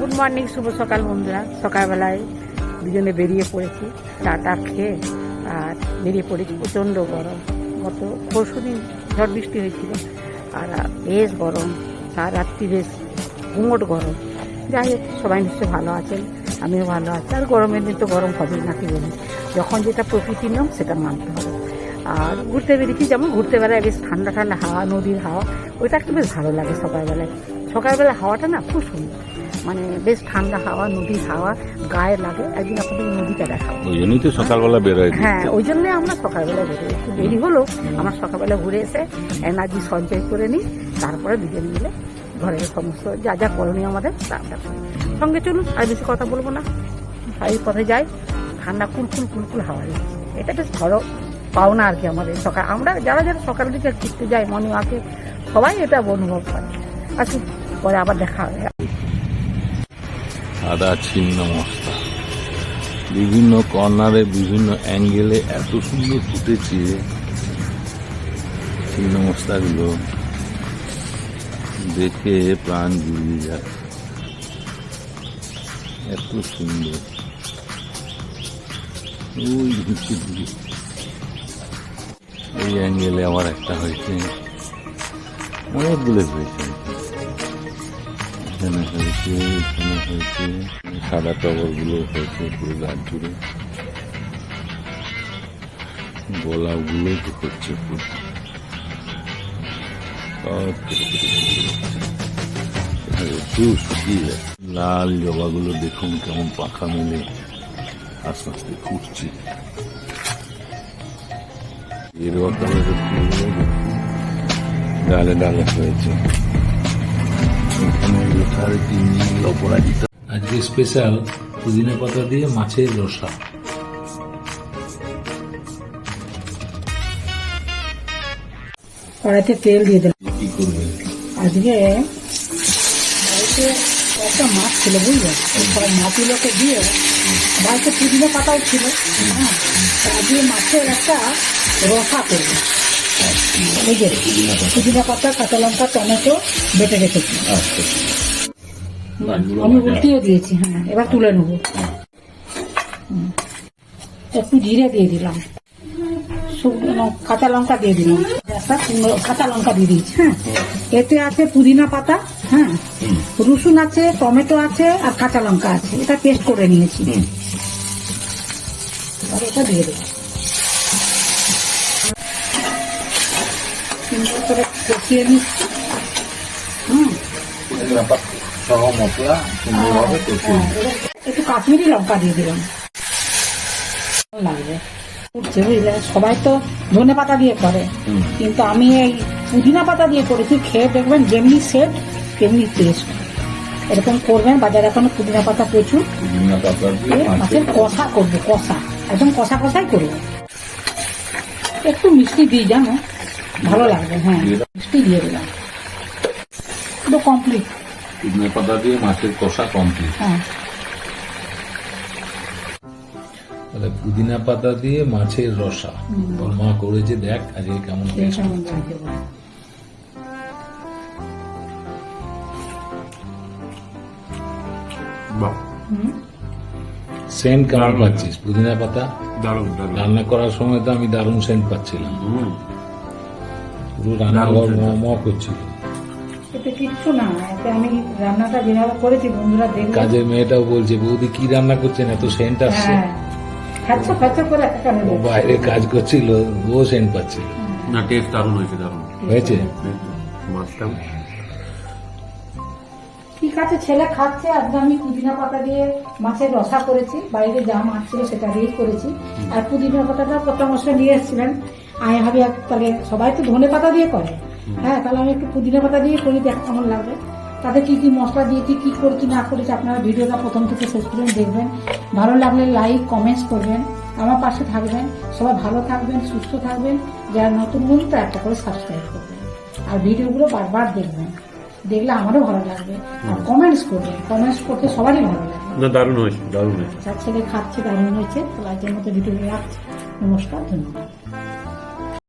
Good morning শুভ সকাল বন্ধুরা। সকালবেলায় দুজনে বেরিয়ে পড়েছি। চা টা খেয়ে আর বেরিয়ে পড়েছি। প্রচণ্ড গরম। গত পরশু দিন ঝড় বৃষ্টি হয়েছিল। আর বেশ গরম। সারা রাত্রি বেশ গুমট গরম। যাই হোক, সবাই নিশ্চয়ই ভালো আছেন। আমিও ভালো আছি। আর গরমের দিন তো গরম হবেই, নাকি বলুন? যখন যেটা প্রকৃতির নিয়ম, সেটা মানতে হবে। আর ঘুরতে বেরিয়েছি, যেমন ঘুরতে বেলায় বেশ ঠান্ডা ঠান্ডা হাওয়া, নদীর হাওয়া। ওইটা একটু বেশ ভালো লাগে সকালবেলায়। সকালবেলা হাওয়াটা না খুব সুন্দর। মানে বেশ ঠান্ডা হাওয়া নদীর হাওয়া গায়ে লাগে। একদিন আপনাদের নদীটা দেখাবো। ওই জন্যই তো সকালবেলা বেরোয় হ্যাঁ ওই জন্যে আমরা সকালবেলা বেরোই। একটু দেরি হলো আমরা সকালবেলা ঘুরে এসে এনার্জি সঞ্চয় করে নিই তারপরে দুজন মিলে ঘরের সমস্ত যা যা করণীয় আমাদের তা সঙ্গে চলুন আর বেশি কথা বলব না। এই পথে যাই ঠান্ডা কুলকুল কুলকুল হাওয়া এটা বেশ বড় পাওনা আর কি আমাদের সকাল। আমরা যারা যারা সকালের দিকে ঘুরতে যাই মনে ওয়াকে সবাই এটা অনুভব করে। আচ্ছা পরে আবার দেখা হবে। সাদা ছিন্ন মস্তা। বিভিন্ন কর্নারে, বিভিন্ন অ্যাঙ্গেলে এত সুন্দর ফুটেছে। ছিন্ন মস্তাগুলো দেখে প্রাণ জুড়িয়ে যায়। এত সুন্দর। ওই এই অ্যাঙ্গেলে আমার একটা হয়েছে। অনেকগুলো হয়েছে। এখানে হয়েছে এখানে হয়েছে সাদা টগরগুলো হয়েছে পুরো গাছ জুড়ে। গোলাপগুলো তো হচ্ছে পুরো। লাল জবাগুলো দেখুন কেমন পাখা মেলে। আস্তে আস্তে ফুটছে। এর ডালে ডালে হয়েছে। এখানে লেখার তিনি অপরাজিতা আজকে স্পেশাল পুদিনা পাতা দিয়ে মাছের রসা। কড়াইতে তেল দিয়ে দিলাম। কি করবে? আজকে বাড়িতে একটা মাছ ছিল বুঝলে? সব মাছগুলোকে দিয়ে বাড়িতে পুদিনা পাতাও ছিল হ্যাঁ? আজকে মাছের একটা রসা করব। এই যে পুদিনা পাতা কাঁচা লঙ্কা টমেটো বেটে রেখেছি আমি উল্টিয়ে দিয়েছি হ্যাঁ এবার তুলে নেব। একটু জিরে দিয়ে দিলাম। কাঁচা লঙ্কা দিয়ে দিলাম। একটা কাঁচা লঙ্কা দিয়ে দিয়েছি হ্যাঁ। এতে আছে পুদিনা পাতা হ্যাঁ। রসুন আছে টমেটো আছে আর কাঁচা লঙ্কা আছে। এটা পেস্ট করে নিয়েছি। আর এটা দিয়ে দেবো সুন্দর করে কষিয়ে নিচ্ছি হুম সহ মশলা সুন্দরভাবে কষিয়ে একটু কাশ্মীরি লঙ্কা দিয়ে দিলাম। লাগবে। উঠছে বুঝলে সবাই তো ধনে পাতা দিয়ে করে। কিন্তু আমি এই পুদিনা পাতা দিয়ে করেছি খেয়ে দেখবেন যেমনি সেট তেমনি টেস্ট এরকম করবেন বাজারে এখন পুদিনা পাতা প্রচুর। মাছের কষা করব কষা। একদম কষা কষাই করব। একটু মিষ্টি দিই জানো? ভালো লাগবে হ্যাঁ। মিষ্টি দিয়ে দিলাম। পুরো কমপ্লিট পুদিনা পাতা দিয়ে মাছের কষা কমপ্লিট হ্যাঁ। তাহলে পুদিনা পাতা দিয়ে মাছের রসা। তোর মা করেছে দেখ আজকে কেমন সেন্ট কেমন পাচ্ছিস? পুদিনা পাতা? দারুণ রান্না করার সময় তো আমি দারুণ সেন্ট পাচ্ছিলাম। পুরো রান্নাঘর ম করছিল এতে কিচ্ছু না এতে আমি রান্নাটা যেভাবে করেছি বন্ধুরা দেখবে কাজের মেয়েটাও বলছে বৌদি কি রান্না করছেন? এত সেন্ট আসছে। হ্যাঁ খাচ্ছ খাচ্ছ করে একটা ও বাইরে কাজ করছিল ও সেন্ট পাচ্ছিল। না টেস্ট দারুণ হয়েছে দারুণ। হয়েছে মাছটা। ঠিক আছে ছেলে খাচ্ছে আজকে আমি পুদিনা পাতা দিয়ে মাছের রসা করেছি বাইরে যা মাছ ছিল সেটা দিয়েই করেছি। আর পুদিনা পাতাটা মশলা নিয়ে এসেছিলেন। আমি ভাবি এক- তাহলে সবাই তো ধনে পাতা দিয়ে করে। হ্যাঁ তাহলে আমি একটু পুদিনা পাতা দিয়ে করি দেখ কেমন লাগবে তাতে কি কি মশলা দিয়েছি কি করেছি না করেছি আপনারা ভিডিওটা প্রথম থেকে শেষ পর্যন্ত দেখবেন। ভালো লাগলে লাইক কমেন্টস করবেন। আমার পাশে থাকবেন। সবাই ভালো থাকবেন সুস্থ থাকবেন। যারা নতুন বন্ধু তো একটা করে সাবস্ক্রাইব করবেন। আর ভিডিওগুলো বারবার দেখবেন। দেখলে আমারও ভালো লাগবে। আর কমেন্টস করবে কমেন্টস করতে সবারই ভালো লাগবে না দারুণ হয়েছে দারুণ হয়েছে। যার ছেলে খাচ্ছে দারুণ হয়েছে। তো আজকের মতো ভিডিও রাখছি। নমস্কার ধন্যবাদ।